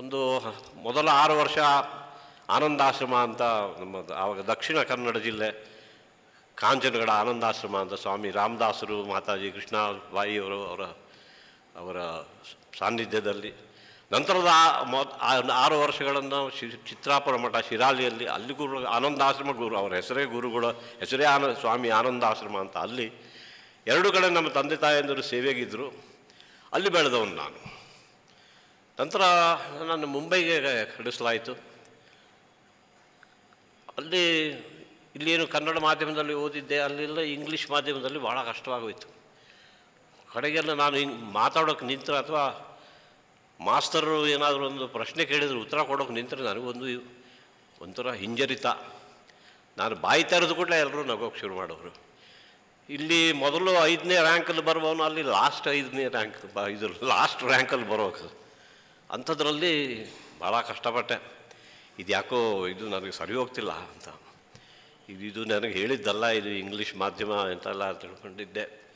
ಒಂದು ಮೊದಲ ಆರು ವರ್ಷ ಆನಂದಾಶ್ರಮ ಅಂತ ನಮ್ಮ ಆವಾಗ ದಕ್ಷಿಣ ಕನ್ನಡ ಜಿಲ್ಲೆ ಕಾಂಚನಗಡ ಆನಂದಾಶ್ರಮ ಅಂತ ಸ್ವಾಮಿ ರಾಮದಾಸರು ಮಾತಾಜಿ ಕೃಷ್ಣಬಾಯಿಯವರು ಅವರ ಅವರ ಸಾನ್ನಿಧ್ಯದಲ್ಲಿ. ನಂತರದ ಆರು ವರ್ಷಗಳನ್ನು ಶಿ, ಚಿತ್ರಾಪುರ ಮಠ ಶಿರಾಲಿಯಲ್ಲಿ ಅಲ್ಲಿ ಗುರು, ಆನಂದಾಶ್ರಮ ಗುರು, ಅವರ ಹೆಸರೇ ಗುರುಗಳ ಹೆಸರೇ ಆನ, ಸ್ವಾಮಿ ಆನಂದಾಶ್ರಮ ಅಂತ ಅಲ್ಲಿ ಎರಡು ಕಡೆ ನಮ್ಮ ತಂದೆ ತಾಯಂದಿರು ಸೇವೆಗಿದ್ದರು ಅಲ್ಲಿ ಬೆಳೆದವನು ನಾನು. ನಂತರ ನಾನು ಮುಂಬೈಗೆ ಕಳಿಸಲಾಯಿತು. ಅಲ್ಲಿ ಇಲ್ಲೇನು ಕನ್ನಡ ಮಾಧ್ಯಮದಲ್ಲಿ ಓದಿದ್ದೆ, ಅಲ್ಲಿಲ್ಲ ಇಂಗ್ಲೀಷ್ ಮಾಧ್ಯಮದಲ್ಲಿ ಭಾಳ ಕಷ್ಟವಾಗೋಯಿತು. ಕಡೆಗೆಲ್ಲ ನಾನು ಹಿಂಗೆ ಮಾತಾಡೋಕೆ ನಿಂತರೆ ಅಥವಾ ಮಾಸ್ತರು ಏನಾದರೂ ಒಂದು ಪ್ರಶ್ನೆ ಕೇಳಿದರೆ, ಉತ್ತರ ಕೊಡೋಕೆ ನಿಂತರೆ ನನಗೊಂದು ಒಂಥರ ಹಿಂಜರಿತ. ನಾನು ಬಾಯಿ ತೆರೆದು ಕೂಡಲೇ ಎಲ್ಲರೂ ನಗೋಕ್ಕೆ ಶುರು ಮಾಡೋರು. ಇಲ್ಲಿ ಮೊದಲು ಐದನೇ ರ್ಯಾಂಕಲ್ಲಿ ಬರುವವನು ಅಲ್ಲಿ ಲಾಸ್ಟ್ ಐದನೇ ರ್ಯಾಂಕ್ ಬ ಇದು ಲಾಸ್ಟ್ ರ್ಯಾಂಕಲ್ಲಿ ಬರೋಕೆ ಅಂಥದ್ರಲ್ಲಿ ಭಾಳ ಕಷ್ಟಪಟ್ಟೆ. ಇದು ಯಾಕೋ ಇದು ನನಗೆ ಸರಿ ಹೋಗ್ತಿಲ್ಲ ಅಂತ. ಇದು ಇದು ನನಗೆ ಹೇಳಿದ್ದಲ್ಲ, ಇದು ಇಂಗ್ಲೀಷ್ ಮಾಧ್ಯಮ ಅಂತೆಲ್ಲ ತಿಳ್ಕೊಂಡಿದ್ದೆ.